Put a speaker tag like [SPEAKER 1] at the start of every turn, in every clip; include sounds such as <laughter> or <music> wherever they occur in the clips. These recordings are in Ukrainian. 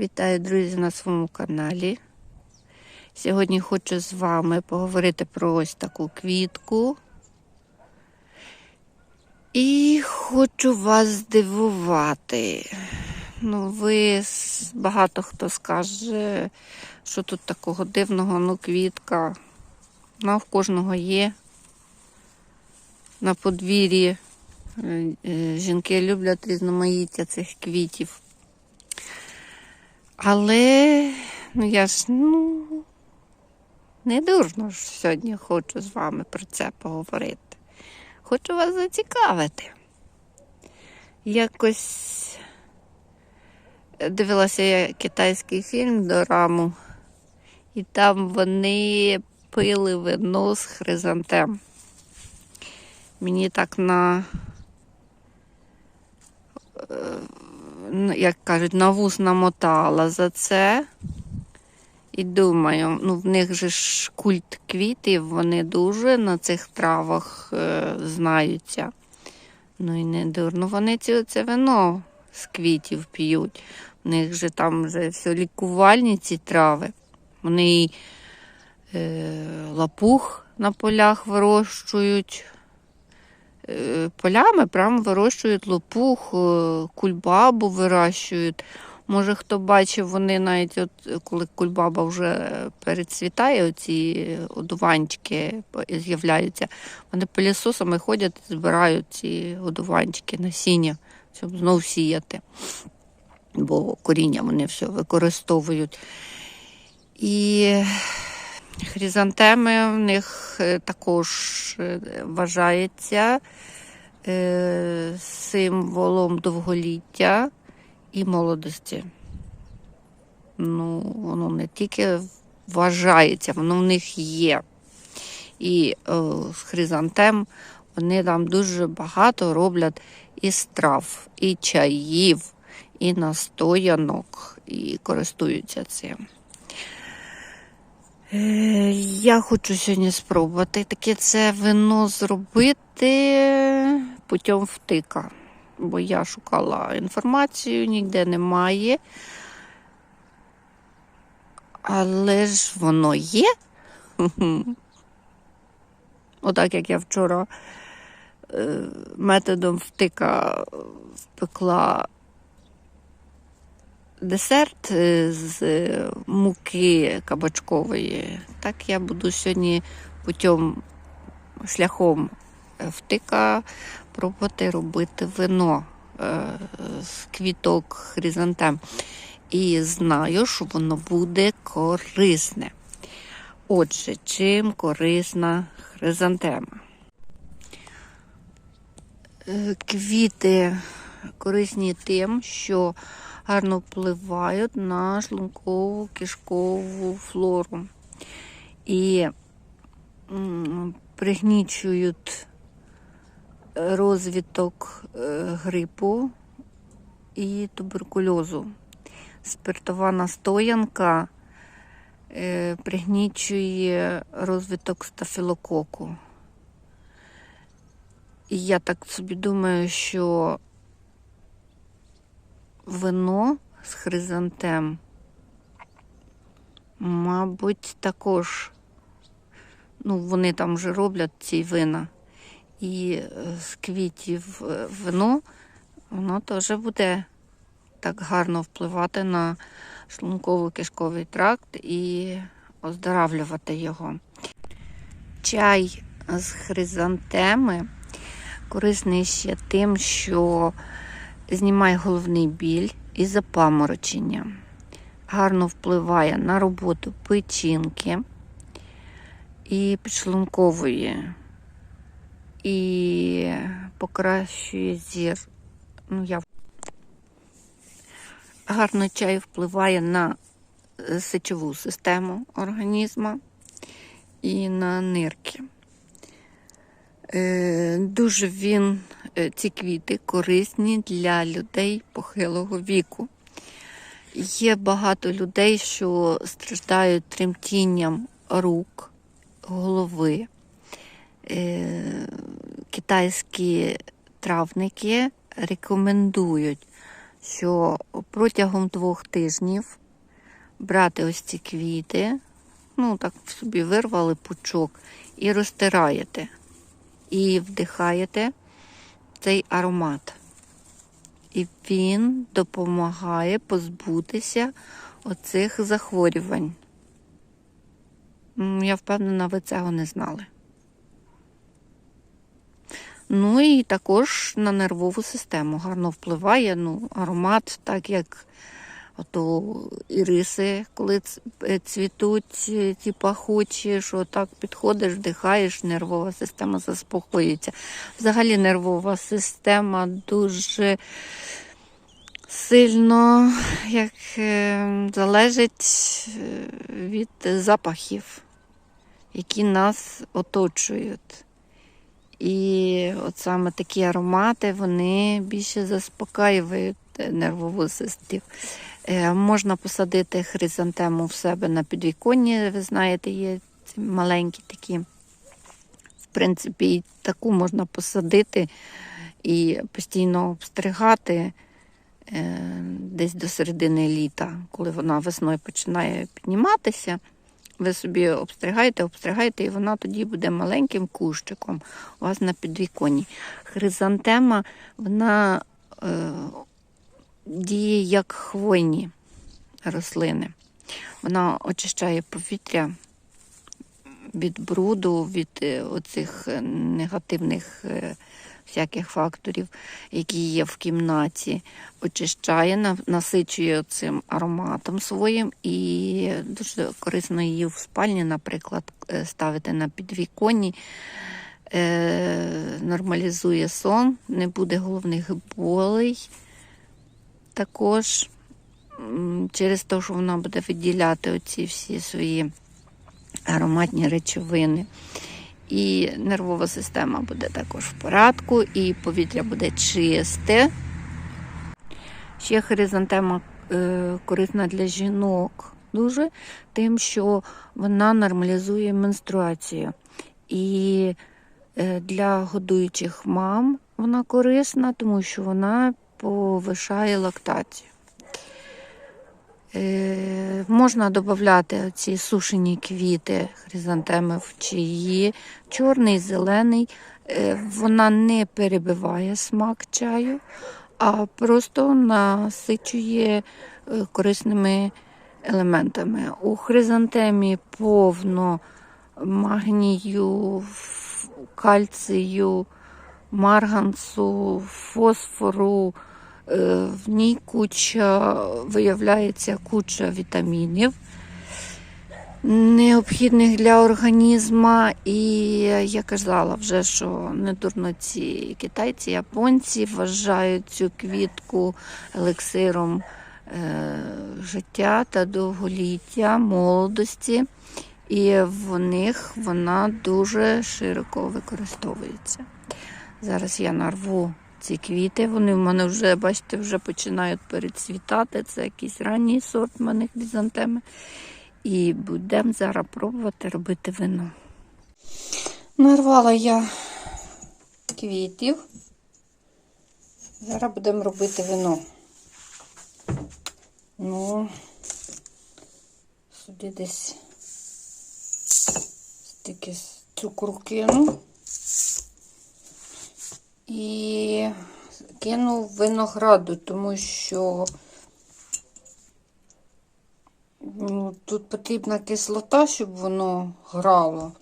[SPEAKER 1] Вітаю, друзі, на своєму каналі. Сьогодні хочу з вами поговорити про ось таку квітку. І хочу вас здивувати. Ну, ви багато хто скаже, що тут такого дивного, ну, квітка. Вона в кожного є. На подвір'ї е, е, жінки люблять різноманіття цих квітів. Але ну я ж ну не дурно ж сьогодні хочу з вами про це поговорити. Хочу вас зацікавити. Якось дивилася я китайський фільм Дораму, і там вони пили вино з хризантем. Мені так на ну, як кажуть, на вус намотала за це. І думаю, ну в них же ж культ квітів, вони дуже на цих травах е, знаються. Ну і не дурно, вони ці, це вино з квітів п'ють. У них же там вже все лікувальні ці трави. Вони е, лапух на полях вирощують. Полями прямо вирощують лопух, е, кульбабу вирощують. Може, хто бачив, вони навіть, от, коли кульбаба вже перецвітає, оці одуванчики з'являються, вони пилісосами ходять і збирають ці одуванчики, насіння, щоб знов сіяти. Бо коріння вони все використовують. І хризантеми в них е, також е, вважається е, символом довголіття і молодості. Ну, воно не тільки вважається, воно в них є. І з хризантем вони там дуже багато роблять і страв, і чаїв, і настоянок, і користуються цим. Е, Я хочу сьогодні спробувати таке це вино зробити путем втика. Бо я шукала інформацію, ніде немає. Але ж воно є. <laughs> Отак як я вчора е, методом втика впекла десерт е, з е, муки кабачкової. Так я буду сьогодні путем шляхом втика пробувати робити вино е, з квіток хризантем. І знаю, що воно буде корисне. Отже, чим корисна хризантема? Квіти корисні тим, що гарно впливають на шлункову кишкову флору і пригнічують розвиток е, грипу і туберкульозу. Спиртова настоянка е, пригнічує розвиток стафілококу. І я так собі думаю, що вино з хризантем, мабуть, також, ну, вони там вже роблять ці вина. І е, з квітів е, вино, воно теж буде так гарно впливати на шлунково-кишковий тракт і оздоравлювати його. Чай з хризантеми корисний ще тим, що знімає головний біль і запаморочення. Гарно впливає на роботу печінки і підшлункової. І покращує зір. Ну, я... Гарно чай впливає на е, сечову систему організму і на нирки. Е, Дуже він, е, ці квіти корисні для людей похилого віку. Є багато людей, що страждають тремтінням рук, голови. Е, Китайські травники рекомендують, що протягом двох тижнів брати ось ці квіти, ну так собі вирвали пучок, і розтираєте, і вдихаєте цей аромат. І він допомагає позбутися оцих захворювань. Я впевнена, ви цього не знали. Ну і також на нервову систему гарно впливає. Ну, аромат, так як ото іриси, коли е, цвітуть, е, ті пахучі, що так підходиш, вдихаєш, нервова система заспокоюється. Взагалі нервова система дуже сильно як, е, залежить від запахів, які нас оточують. І от саме такі аромати вони більше заспокаюють нервову систему. Е, Можна посадити хризантему в себе на підвіконні, ви знаєте, є ці маленькі такі. В принципі, і таку можна посадити і постійно обстригати е, десь до середини літа, коли вона весною починає підніматися. Ви собі обстригаєте, обстригаєте, і вона тоді буде маленьким кущиком у вас на підвіконні. Хризантема, вона е, діє як хвойні рослини. Вона очищає повітря від бруду, від е, оцих е, негативних е, всяких факторів, які є в кімнаті, очищає, насичує цим ароматом своїм і дуже корисно її в спальні, наприклад, ставити на підвіконні. Нормалізує сон, не буде головних болей. Також через те, що вона буде виділяти оці всі свої ароматні речовини. І нервова система буде також в порядку, і повітря буде чисте. Ще хризантема е, корисна для жінок дуже, тим, що вона нормалізує менструацію. І е, для годуючих мам вона корисна, тому що вона повишає лактацію. Е, можна додати ці сушені квіти хризантеми в чаї, чорний, зелений. Е, вона не перебиває смак чаю, а просто насичує е, корисними елементами. У хризантемі повно магнію, кальцію, марганцу, фосфору. Е, В ній куча виявляється куча вітамінів, необхідних для організму. І я казала вже, що не дурно ці китайці, японці вважають цю квітку елексиром е, життя та довголіття, молодості. І в них вона дуже широко використовується. Зараз я нарву ці квіти. Вони в мене вже, бачите, вже починають перецвітати. Це якийсь ранній сорт в мене хризантеми. І будемо зараз пробувати робити вино. Нарвала я квітів. Зараз будемо робити вино. Ну, сюди десь стільки цукру кину. І кинув винограду, тому що ну, тут потрібна кислота, щоб воно грало.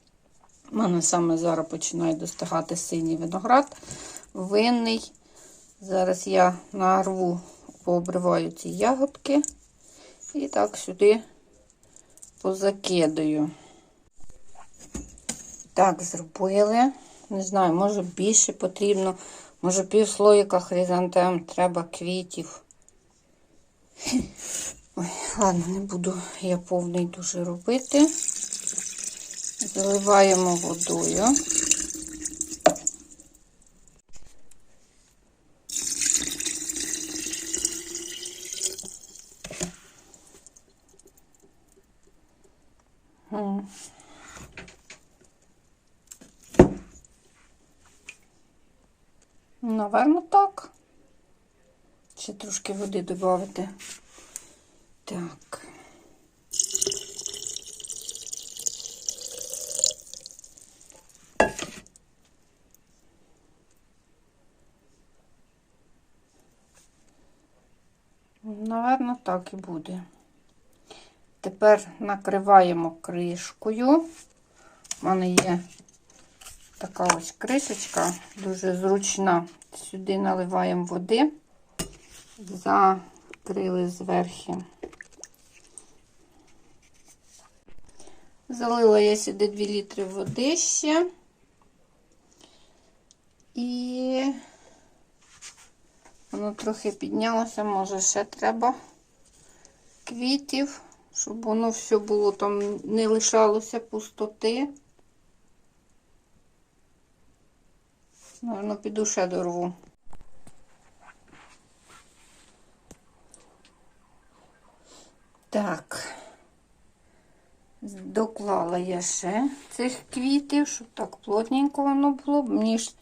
[SPEAKER 1] У мене саме зараз починає достигати синій виноград, винний. Зараз я нарву, пообриваю ці ягодки і так сюди позакидаю. Так, зробили. Не знаю, може більше потрібно, може пів слоїка хризантем, треба квітів. <laughs> Ой, ладно, не буду я повний дуже робити. Заливаємо водою. Наверно, так. Ще трошки води додати. Так. Наверно, так і буде. Тепер накриваємо кришкою. У мене є така ось кришечка, дуже зручна. Сюди наливаємо води, закрили зверху. Залила я сюди 2 літри води ще. І воно трохи піднялося, може ще треба квітів, щоб воно все було там, не лишалося пустоти. Наверно, піду ще дорву. Так, доклала я ще цих квітів, щоб так плотненько воно було. Мені ж,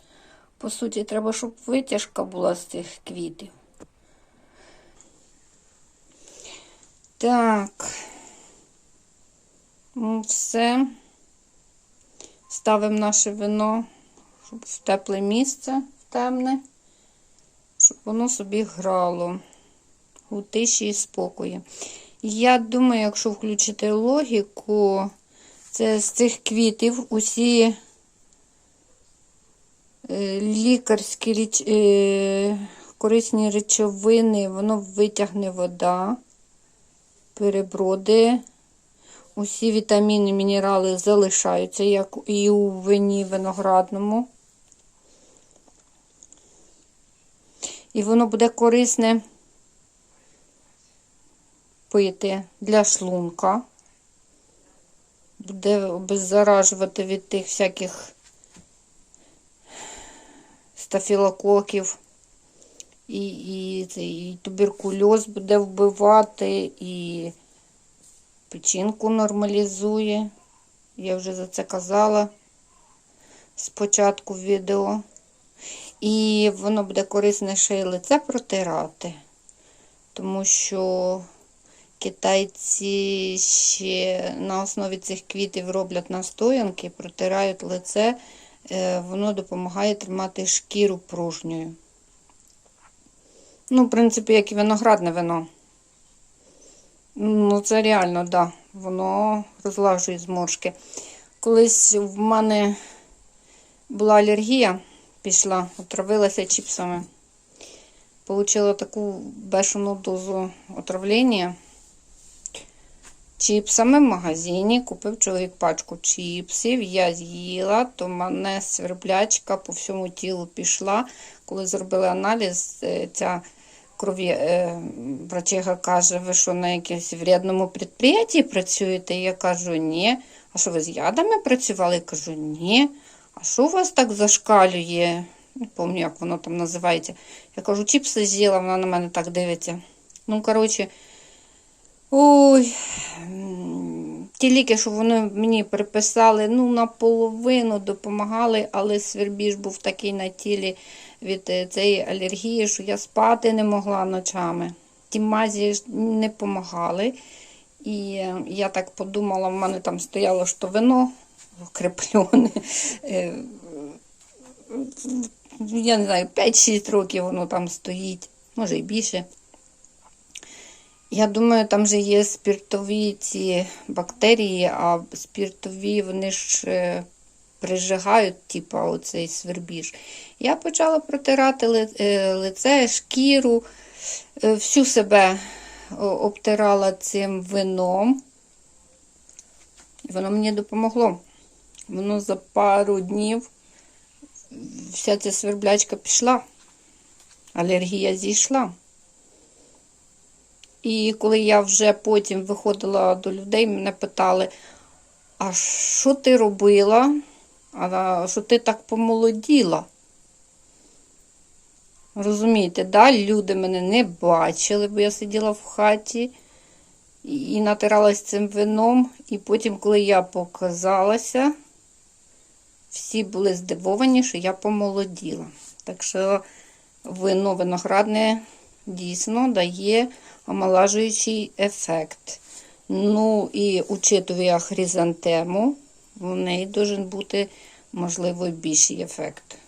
[SPEAKER 1] по суті, треба, щоб витяжка була з цих квітів. Так, ну все. Ставимо наше вино в тепле місце, в темне, щоб воно собі грало у тиші і спокої. Я думаю, якщо включити логіку, це з цих квітів усі е, лікарські річ... е, корисні речовини, воно витягне вода, переброди. Усі вітаміни, мінерали залишаються, як і у вині виноградному. І воно буде корисне пити для шлунка. Буде обеззаражувати від тих всяких стафілококів. І, і, і туберкульоз буде вбивати, і печінку нормалізує. Я вже за це казала спочатку відео. І воно буде корисне ще й лице протирати, тому що китайці ще на основі цих квітів роблять настоянки, протирають лице, е, воно допомагає тримати шкіру пружньою. Ну, в принципі, як і виноградне вино. Ну, це реально, так. Да. Воно розлажує зморшки. Колись в мене була алергія пішла, отравилася чіпсами. Получила таку бешену дозу отравлення. Чіпсами в магазині купив чоловік пачку чіпсів. Я з'їла, то мене сверблячка по всьому тілу пішла. Коли зробили аналіз, е, ця крові е, каже, ви що на якомусь врядному підприємстві працюєте? Я кажу, ні. А що ви з ядами працювали? Я кажу, ні. А що у вас так зашкалює? Не пам'ятаю, як воно там називається. Я кажу, чіпси з'їла, вона на мене так дивиться. Ну, коротше, ой, ті ліки, що вони мені приписали, ну, наполовину допомагали, але свербіж був такий на тілі від е, цієї алергії, що я спати не могла ночами. Ті мазі не допомагали. І я так подумала, в мене там стояло що вино креплене. Е, я не знаю, 5-6 років воно там стоїть, може і більше. Я думаю, там же є спіртові ці бактерії, а спіртові вони ж е, прижигають, типу, оцей свербіж. Я почала протирати е, лице, шкіру, всю себе обтирала цим вином. Воно мені допомогло. Воно за пару днів вся ця сверблячка пішла, алергія зійшла. І коли я вже потім виходила до людей, мене питали, а що ти робила? А що ти так помолоділа? Розумієте, да? люди мене не бачили, бо я сиділа в хаті і натиралась цим вином. І потім, коли я показалася, всі були здивовані, що я помолоділа. Так що вино виноградне дійсно дає омолажуючий ефект. Ну і учитує хризантему, в неї має бути, можливо, більший ефект.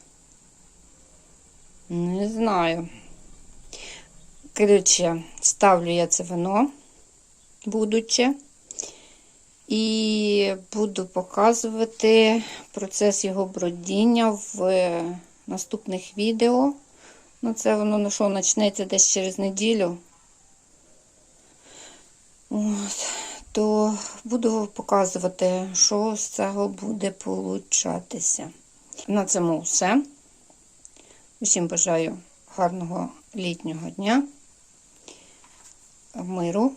[SPEAKER 1] Не знаю. Коротше, ставлю я це вино будуче. І буду показувати процес його бродіння в наступних відео. Ну, це воно ну, що, почнеться десь через неділю. От, то буду показувати, що з цього буде получатися. На цьому все. Усім бажаю гарного літнього дня, миру,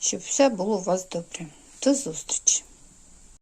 [SPEAKER 1] щоб все було у вас добре. До зустрічі!